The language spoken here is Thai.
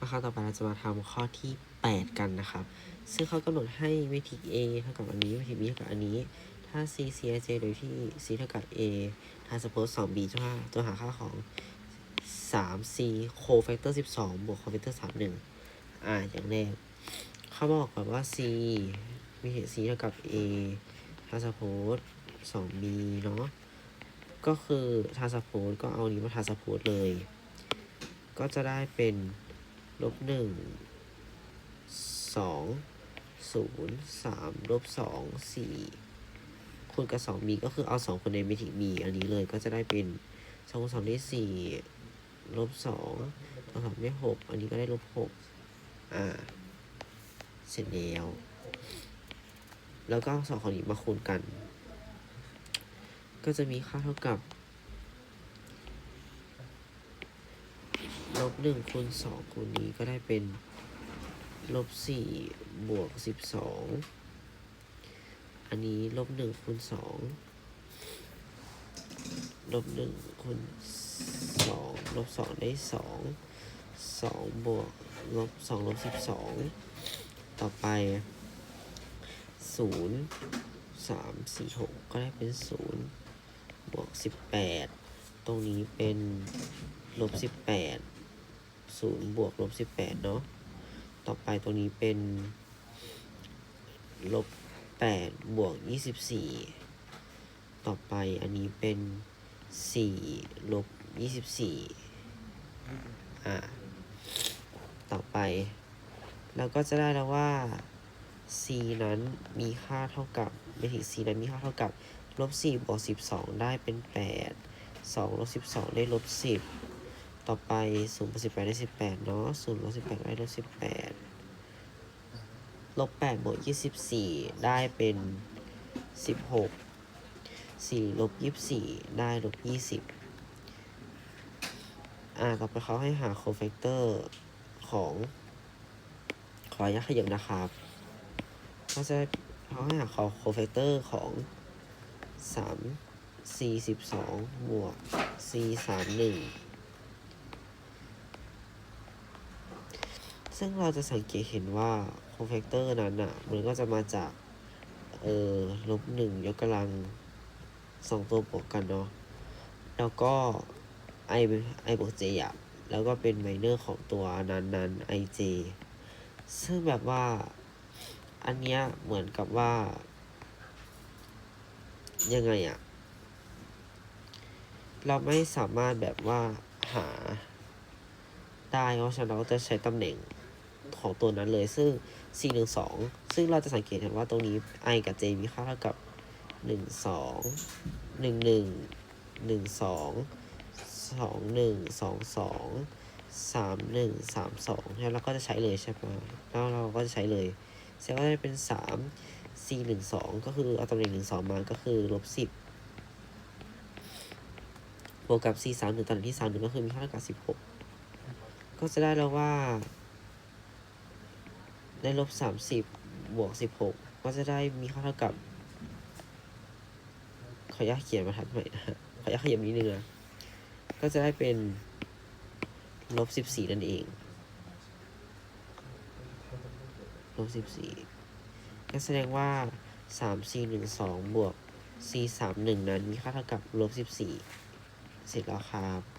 นะคะต่อไปเราจะมาทำข้อที่ 8 กันนะครับ ซึ่งเขากำหนดให้เมทริก A เท่ากับอันนี้เมทริก B เท่ากับอันนี้ ถ้า C C I J โดยที่ C เท่ากับ A ถ้า suppose 2 B จะหาตัวหาค่าของ 3 C cofactor 12 บวก cofactor 31 อ่า อย่างแรกเขาบอกก่อนว่า C มีเหตุ C เท่ากับ A ถ้า suppose 2 B เนาะ ก็คือถ้า suppose ก็เอานี้มาทา suppose เลย ก็จะได้เป็น ลบหนึ่งสองศูนย์สามลบสองสี่คูณกับสองมีก็คือเอาสองคนในเมทริกมีอันนี้เลยก็จะได้เป็นสองสองได้สี่ลบสองสองสามได้หกอันนี้ก็ได้ลบหกอ่า เสร็จแล้วแล้วก็สองของนี้มาคูณกัน ก็จะมีค่าเท่ากับ ลบหนึ่งคูณสองคูณนี้ก็ได้เป็นลบสี่บวกสิบสองอันนี้ลบหนึ่งคูณสองลบหนึ่งคูณสองลบสองได้สองสองบวกลบสองลบสิบสองต่อไปศูนย์สามสี่หกก็ได้เป็นศูนย์บวกสิบแปดตรงนี้เป็นลบสิบแปด ศูนย์บวกลบสิบแปดเนาะ ต่อไปตรงนี้เป็นลบแปดบวกยี่สิบสี่ต่อไปอันนี้เป็นสี่ลบยี่สิบสี่อ่า ต่อไป เราก็จะได้แล้วว่า c นั้นมีค่าเท่ากับไม่ถึง c นั้นมีค่าเท่ากับลบสี่บวกสิบสองได้เป็นแปดสองลบสิบสองได้ลบสิบ ต่อไปศูนย์บวกสิบแปดได้สิบแปดเนาะศูนย์ลบสิบแปดได้ลบสิบแปดลบแปดบวกยี่สิบสี่ได้เป็นสิบหกสี่ลบยี่สิบสี่ได้ลบยี่สิบอ่าต่อไปเขาให้หาโคแฟกเตอร์ของ ขออนุญาตขยับนะครับเขาจะเขาให้หาโคแฟกเตอร์ของสามสี่สิบสองบวกสี่สามหนึ่ง ซึ่งเราจะสังเกตเห็นว่าโคแฟกเตอร์นั้นอะ มันก็จะมาจาก เออลบหนึ่งยกกำลังสองตัวบวกกันเนาะ แล้วก็ i i บวก j อะ แล้วก็เป็นไมเนอร์ของตัวนั้นนั้น i j ซึ่งแบบว่า อันเนี้ยเหมือนกับว่า ยังไงอะเราไม่สามารถแบบว่าหาได้เพราะฉะนั้นเราจะใช้ตำแหน่ง ของตัวนั้นเลย ซึ่ง c หนึ่งสองซึ่งเราจะสังเกตเห็นว่าตรงนี้ i กับ j มีค่าเท่ากับหนึ่งสองหนึ่งหนึ่งหนึ่งสองสองหนึ่งสองสองสามหนึ่งสามสองแล้วเราก็จะใช้เลยใช่ไหมแล้วเราก็จะใช้เลยเสร็จก็จะเป็นสาม c หนึ่งสองก็คือเอาตำแหน่งหนึ่งสองมาก็คือลบสิบบวกกับ c สามหนึ่งตำแหน่งที่สามหนึ่งก็คือมีค่าเท่ากับสิบหกก็จะได้แล้วว่า ได้ลบสามสิบบวกสิบหกก็จะได้มีค่าเท่ากับ ขออนุญาตเขียนมาทัดใหม่นะฮะขออนุญาตขยับนิดนึงนะก็จะได้เป็นลบสิบสี่นั่นเองลบสิบสี่ก็แสดงว่าสามสี่หนึ่งสองบวก c สามหนึ่งนั้นมีค่าเท่ากับลบสิบสี่เสร็จแล้วครับ